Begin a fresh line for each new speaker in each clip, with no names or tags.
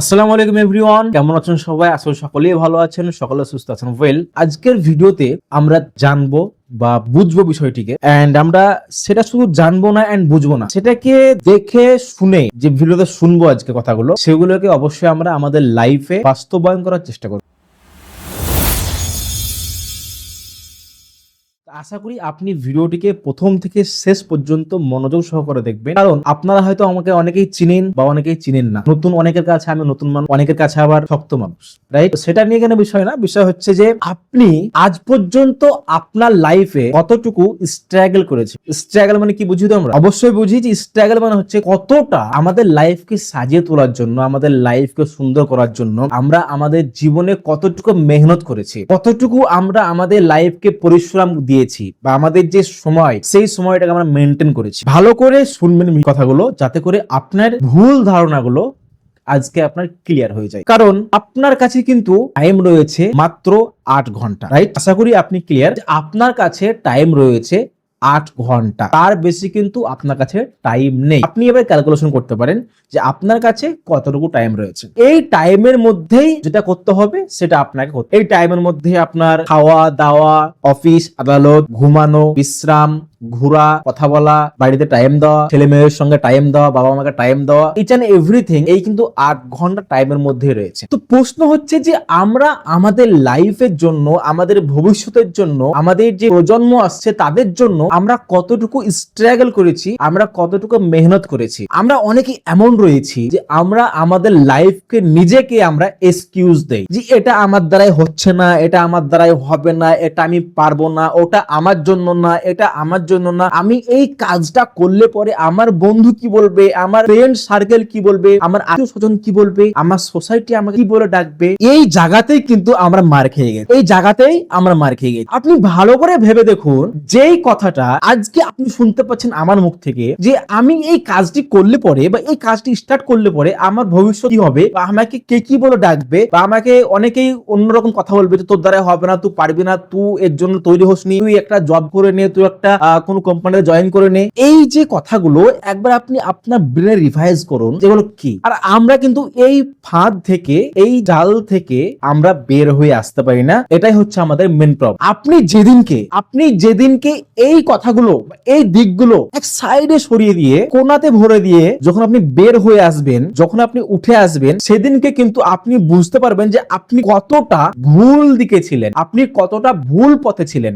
আসসালামু আলাইকুম এভরিওয়ান, কেমন আছেন সবাই? আসলে সকলেই ভালো আছেন, সকলে সুস্থ আছেন। ওয়েল আজকের ভিডিওতে আমরা জানব বা বুঝব বিষয়টিকে এন্ড আমরা সেটা শুধু জানব না এন্ড বুঝব না, সেটাকে দেখে শুনে যে ভিডিওতে শুনব আজকে কথাগুলো, সেগুলোকে অবশ্যই আমরা আমাদের লাইফে বাস্তবায়ন করার চেষ্টা করব। আশা করি আপনি ভিডিওটিকে প্রথম থেকে শেষ পর্যন্ত মনোযোগ সহকারে দেখবেন। কারণ আপনারা হয়তো আমাকে অনেকেই চিনেন বা অনেকেই চিনেন না। নতুন অনেকের কাছে আমি নতুন মানুষ, অনেকের কাছে আবার শক্ত মানুষ রাইট সেটা নিয়ে কেন বিষয় না? বিষয় হচ্ছে যে আপনি আজ পর্যন্ত আপনার লাইফে কতটুকু স্ট্রাগল করেছে স্ট্রাগল মানে কি বুঝি তো আমরা অবশ্যই বুঝি যে স্ট্রাগল মানে হচ্ছে কতটা আমাদের লাইফকে সাজিয়ে তোলার জন্য, আমাদের লাইফকে সুন্দর করার জন্য আমরা আমাদের জীবনে কতটুকু মেহনত করেছি, কতটুকু আমরা আমাদের লাইফকে পরিশ্রম দিয়েছি বা আমাদের যে সময়, সেই সময়টাকে আমরা মেনটেন করেছি। ভালো করে শুনবেন কথাগুলো যাতে করে আপনার ভুল ধারণাগুলো আজকে আপনার ক্লিয়ার হয়ে যায়। কারণ আপনার কাছে কিন্তু টাইম রয়েছে মাত্র আট ঘণ্টা রাইট আশা করি আপনি ক্লিয়ার আপনার কাছে টাইম রয়েছে আট ঘণ্টা। তার বেশি কিন্তু আপনার কাছে টাইম নেই। আপনি এবার ক্যালকুলেশন করতে পারেন যে আপনার কাছে কতটুকু টাইম রয়েছে। এই টাইমের মধ্যেই যেটা করতে হবে, সেটা আপনাকে এই টাইমের মধ্যে আপনার খাওয়া দাওয়া অফিস আদালত, ঘুমানো, বিশ্রাম ঘোরা, কথা বলা, বাড়িতে টাইম দেওয়া, ছেলে মেয়ের সঙ্গে টাইম দেওয়া, বাবা মাকে টাইম দেওয়া ইচ অ্যান্ড এভরিথিং এই কিন্তু আট ঘণ্টা টাইমের মধ্যে রয়েছে। তো প্রশ্ন হচ্ছে যে আমরা আমাদের লাইফের জন্য, আমাদের ভবিষ্যতের জন্য, আমাদের যে প্রজন্ম আসছে তাদের জন্য আমরা কতটুকু স্ট্রাগল করেছি, আমরা কতটুকু মেহনত করেছি? আমরা অনেকে এমন রয়েছি যে আমরা আমাদের লাইফকে নিজেকে আমরা এক্সকিউজ দেই যে এটা আমার দ্বারাই হচ্ছে না, এটা আমার দ্বারাই হবে না, এটা আমি পারব না, ওটা আমার জন্য না, এটা আমার জন্য না, আমি এই কাজটা করলে পরে আমার বন্ধু কি বলবে, আমার ফ্রেন্ড সার্কেল কি বলবে, আমার আত্মীয় স্বজন কি বলবে, আমার সোসাইটি আমাকে কি বলে ডাকবে, এই জায়গাতেই কিন্তু আমরা মার খেয়ে গেছি। এই জায়গাতেই আমরা মার খেয়ে গেছি। আপনি ভালো করে ভেবে দেখুন, যেই কথাটা আজকে আপনি শুনতে পাচ্ছেন আমার মুখ থেকে, যে আমি এই কাজটি করলে পরে বা এই কাজটি স্টার্ট করলে পরে আমার ভবিষ্যৎ কি হবে, বা আমাকে কে কি বলে ডাকবে, বা আমাকে অনেকেই অন্যরকম কথা বলবে যে, তোর দ্বারা হবে না, তুই পারবি না, তুই এর জন্য তৈরি হোসনি, তুই একটা জব করে নে, তুই একটা কোনো কোম্পানিতে জয়েন করে নে এই যে কথাগুলো, একবার আপনি আপনার ব্রেনে রিভাইজ করুন যেগুলো কি? আর আমরা কিন্তু এই ফাঁদ থেকে, এই জাল থেকে আমরা বের হয়ে আসতে পারি না। এটাই হচ্ছে আমাদের মেন প্রবলেম আপনি যেদিনকে আপনি যেদিনকে এই কথাগুলো, এই দিকগুলো এক সাইডে সরিয়ে দিয়ে, কোনাতে ভরে দিয়ে যখন আপনি বের হয়ে আসবেন, যখন আপনি উঠে আসবেন, সেদিনকে কিন্তু আপনি বুঝতে পারবেন যে আপনি কতটা ভুল দিকে ছিলেন, আপনি কতটা ভুল পথে ছিলেন।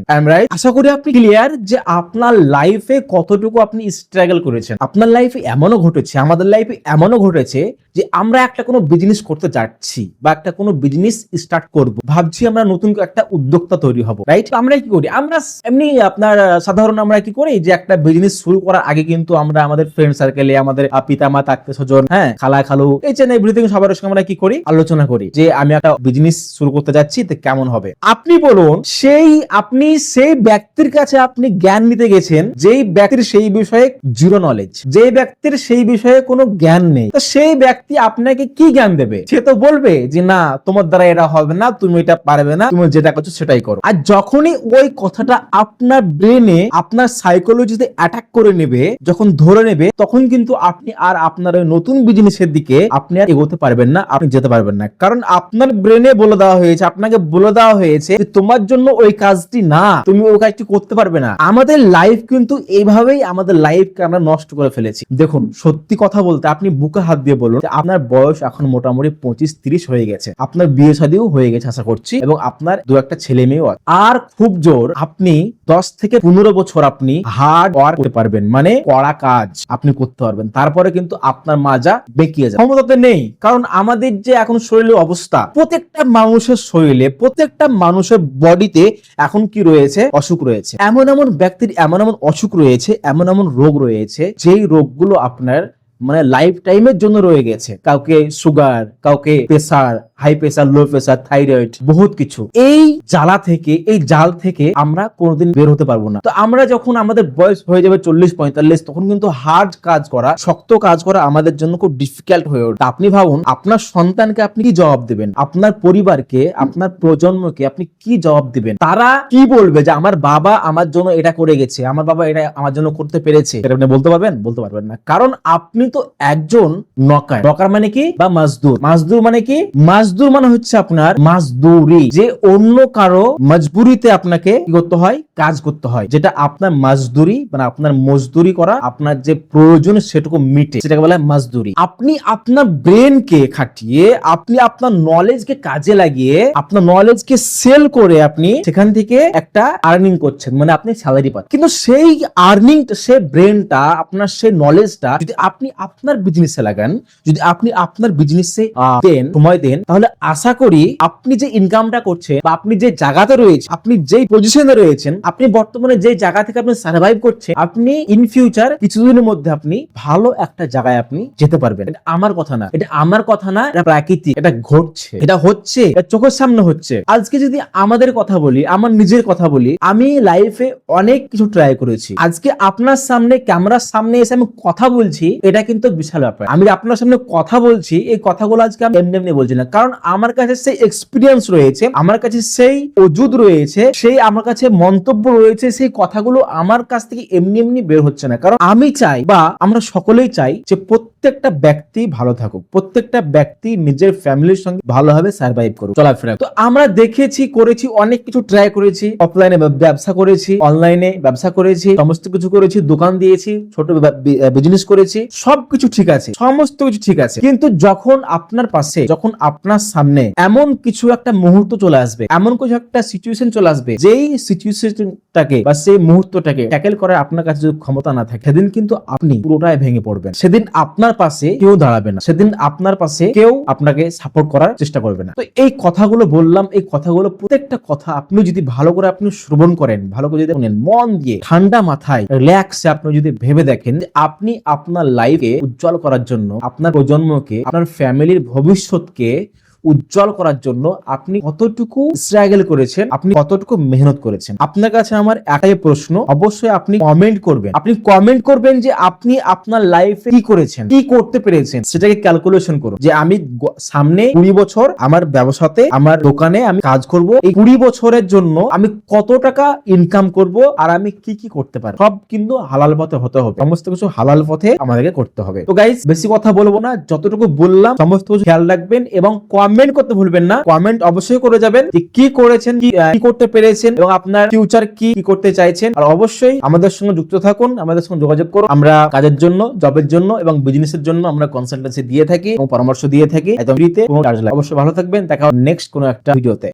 আশা করি আপনি ক্লিয়ার যে আপনার লাইফে কতটুকু আপনি স্ট্রাগল করেছেন? আপনার লাইফে এমনও ঘটেছে, আমাদের লাইফে এমনও ঘটেছে যে আমরা একটা কোনো বিজনেস করতে যাচ্ছি বা একটা কোনো বিজনেস স্টার্ট করব। ভাবছি আমরা নতুন একটা উদ্যোক্তা তৈরি হব রাইট আমরা কি করি? আমরা এমনি আপনার, সাধারণ আমরা কি করি যে একটা বিজনেস শুরু করার আগে কিন্তু আমরা আমাদের ফ্রেন্ড সার্কেলে আমাদের পিতা মাতা আত্মীয় স্বজন হ্যাঁ খালা, খালু এই চেন এভরিথিং সবার সঙ্গে আমরা কি করি? আলোচনা করি যে আমি একটা বিজনেস শুরু করতে যাচ্ছি, তো কেমন হবে? আপনি বলুন, সেই, আপনি সেই ব্যক্তির কাছে আপনি জ্ঞান নিতে গেছেন, যেই ব্যক্তির সেই বিষয়ে জিরো নলেজ যে ব্যক্তির সেই বিষয়ে কোনো জ্ঞান নেই সেই ব্যক্তি আপনাকে কি জ্ঞান দেবে? সে তো বলবে যে, না, তোমার দ্বারা এটা হবে না, তুমি এটা পারবে না, তুমি যেটা করছ সেটাই করো। আর যখনই ওই কথাটা আপনার ব্রেনে আপনার সাইকোলজিতে অ্যাটাক করে নেবে, যখন ধরে নেবে, তখন কিন্তু আপনি আর আপনার ওই নতুন বিজনেসের দিকে আপনি আর এগোতে পারবেন না, আপনি যেতে পারবেন না। কারণ আপনার ব্রেনে বলে দেওয়া হয়েছে, আপনাকে বলে দেওয়া হয়েছে তোমার জন্য ওই কাজটি না, তুমি ওই কাজটি করতে পারবে না। আমাদের লাইফ কিন্তু এইভাবেই আমাদের লাইফকে আমরা নষ্ট করে ফেলেছি। দেখুন, সত্যি কথা বলতে আপনি বুকে হাত দিয়ে বলুন আপনার বয়স এখন মোটামুটি পঁচিশ তিরিশ হয়ে গেছে। আপনার বিয়ে শাদিও হয়ে গেছে আশা করছি এবং আপনার দু একটা ছেলে মেয়েও আছে। আর খুব জোর আপনি দশ থেকে পনেরো বছর আপনি হার্ড ওয়ার্ক করতে পারবেন মানে কড়া কাজ আপনি করতে পারবেন। তারপরে কিন্তু আপনার মাজা বেঁকিয়ে যায় ক্ষমতাতে নেই, কারণ আমাদের যে এখন শরীরের অবস্থা, প্রত্যেকটা মানুষের শরীরে, প্রত্যেকটা মানুষের বডিতে এখন কি রয়েছে? অসুখ রয়েছে। এমন এমন ব্যক্তির এমন এমন অসুখ রয়েছে, এমন এমন রোগ রয়েছে, যেই রোগগুলো আপনার মানে লাইফ টাইমের জন্য রয়ে গেছে। কাউকে সুগার কাউকে pressure high pressure low pressure thyroid বহুত কিছু। এই জ্বালা থেকে, এই জাল থেকে আমরা কোনোদিন বের হতে পারব না। তো আমরা যখন আমাদের বয়স হয়ে যাবে চল্লিশ, পঁয়তাল্লিশ, তখন কিন্তু হার্ড কাজ করা, শক্ত কাজ করা আমাদের জন্য খুব ডিফিকাল্ট হয়ে ওঠে। আপনি ভাবুন, আপনার সন্তানকে আপনি কি জবাব দেবেন? আপনার পরিবারকে, আপনার প্রজন্মকে আপনি কি জবাব দিবেন? তারা কি বলবে যে, আমার বাবা আমার জন্য এটা করে গেছে, আমার বাবা এটা আমার জন্য করতে পেরেছে এটা আপনি বলতে পারবেন? বলতে পারবেন না। কারণ আপনি তো একজন নকার। নকার মানে কি? বা মাজদুর। মাজদুর মানে কি? মাজদুর মানে হচ্ছে আপনার মাজদুরি। যে অন্য কারও মজবুরিতে আপনাকে কি করতে হয়? কাজ করতে হয়। যেটা আপনার মাজদুরি মানে আপনার মজদুরি করা, আপনার যে প্রয়োজন সেটুকু মিটে। সেটাকে বলা হয় মাজদুরি। আপনি আপনার ব্রেনকে খাটিয়ে, আপনি আপনার নলেজকে কাজে লাগিয়ে, আপনার নলেজকে সেল করে আপনি সেখান থেকে একটা আর্নিং করছেন। মানে আপনি স্যালারি পাচ্ছেন। কিন্তু সেই আর্নিং সে ব্রেনটা, আপনার সেই নলেজটা যদি আপনি আপনার বিজনেসে লাগান, যদি আপনি আপনার বিজনেসে দেন, সময় দেন, তাহলে আশা করি আপনি যে ইনকামটা করছেন বা আপনি যে জায়গাতে রয়েছেন, আপনি যেই পজিশনে রয়েছেন, আপনি বর্তমানে যে জায়গা থেকে আপনি সার্ভাইভ করছেন, আপনি ইন ফিউচার কিছুদিনের মধ্যে আপনি ভালো একটা জায়গায় আপনি যেতে পারবেন। এটা আমার কথা না, এটা আমার কথা না, এটা প্রাকৃতিক, এটা ঘটছে, এটা হচ্ছে, এটা চোখের সামনে হচ্ছে। আজকে যদি আমাদের কথা বলি, আমার নিজের কথা বলি, আমি লাইফে অনেক কিছু ট্রাই করেছি। আজকে আপনার সামনে ক্যামেরার সামনে এসে আমি কথা বলছি, এটা কিন্তু বিশাল ব্যাপার। আমি আপনার সামনে কথা বলছি, এই কথাগুলো আজকে আমি এমনি এমনি বলছি না। কারণ আমার কাছে সেই এক্সপিরিয়েন্স রয়েছে আমার কাছে সেই অজুদ রয়েছে সেই আমার কাছে মন্তব্য রয়েছে সেই কথাগুলো আমার কাছ থেকে এমনি এমনি বের হচ্ছে না। কারণ আমি চাই বা আমরা সকলেই চাই যে প্রত্যেকটা ব্যক্তি ভালো থাকুক প্রত্যেকটা ব্যক্তি নিজের ফ্যামিলির সঙ্গে ভালোভাবে সার্ভাইভ করুক। চলাফেরা তো আমরা দেখেছি করেছি অনেক কিছু ট্রাই করেছি অফলাইনে ব্যবসা করেছি অনলাইনে ব্যবসা করেছি সমস্ত কিছু করেছি দোকান দিয়েছি ছোট বিজনেস করেছি সবকিছু ঠিক আছে সমস্ত কিছু ঠিক আছে। কিন্তু যখন আপনার পাশে যখন আপনার সামনে এমন কিছু একটা মুহূর্ত চলে আসবে এমন কিছু একটা সিচুয়েশন চলে আসবে যেই সিচুয়েশনটাকে বা সেই মুহূর্তটাকে ট্যাকেল করার আপনার কাছে যদি ক্ষমতা না থাকে সেদিন কিন্তু আপনি পুরোটাই ভেঙে পড়বেন। সেদিন আপনার পাশে কেউ দাঁড়াবে না। সেদিন আপনার পাশে কেউ আপনাকে সাপোর্ট করার চেষ্টা করবে না। তো এই কথাগুলো বললাম এই কথাগুলো প্রত্যেকটা কথা আপনি যদি ভালো করে আপনি শ্রবণ করেন ভালো করে যদি শুনেন, মন দিয়ে ঠান্ডা মাথায় রিল্যাক্সে আপনি যদি ভেবে দেখেন আপনি আপনার লাইফে উজ্জ্বল করার জন্য আপনার প্রজন্মকে আপনার ফ্যামিলির ভবিষ্যৎকে উজ্জ্বল করার জন্য আপনি কতটুকু স্ট্রাগল করেছেন, আপনি কতটুকু মেহনত করেছেন? আপনার কাছে আমার একটাই প্রশ্ন, অবশ্যই আপনি কমেন্ট করবেন। আপনি কমেন্ট করবেন যে আপনি আপনার লাইফে কি করেছেন, কি করতে পেরেছেন, সেটাকে ক্যালকুলেশন করুন। যে আমি সামনে কুড়ি বছর আমার ব্যবসাতে, আমার দোকানে আমি কাজ করব, এই কুড়ি বছরের জন্য আমি কত টাকা ইনকাম করব আর আমি কি কি করতে পারব? সব কিন্তু হালাল পথে হতে হবে। সমস্ত কিছু হালাল পথে আমাদেরকে করতে হবে। তো গাইস বেশি কথা বলব না, যতটুকু বললাম, সমস্ত কিছু খেয়াল রাখবেন এবং কমেন্ট করতে ভুলবেন না। কমেন্ট অবশ্যই করে যাবেন যে কি করেছেন, কি করতে পেরেছেন এবং আপনার ফিউচার কি কি করতে চাইছেন। আর অবশ্যই আমাদের সঙ্গে যুক্ত থাকুন, আমাদের সঙ্গে যোগাযোগ করুন। আমরা কাজের জন্য জবের জন্য এবং বিজনেসের জন্য আমরা কনসালটেন্সি দিয়ে থাকি এবং পরামর্শ দিয়ে থাকি। একদম ফ্রিতে লাগে অবশ্যই ভালো থাকবেন। দেখা নেক্সট কোনো একটা ভিডিওতে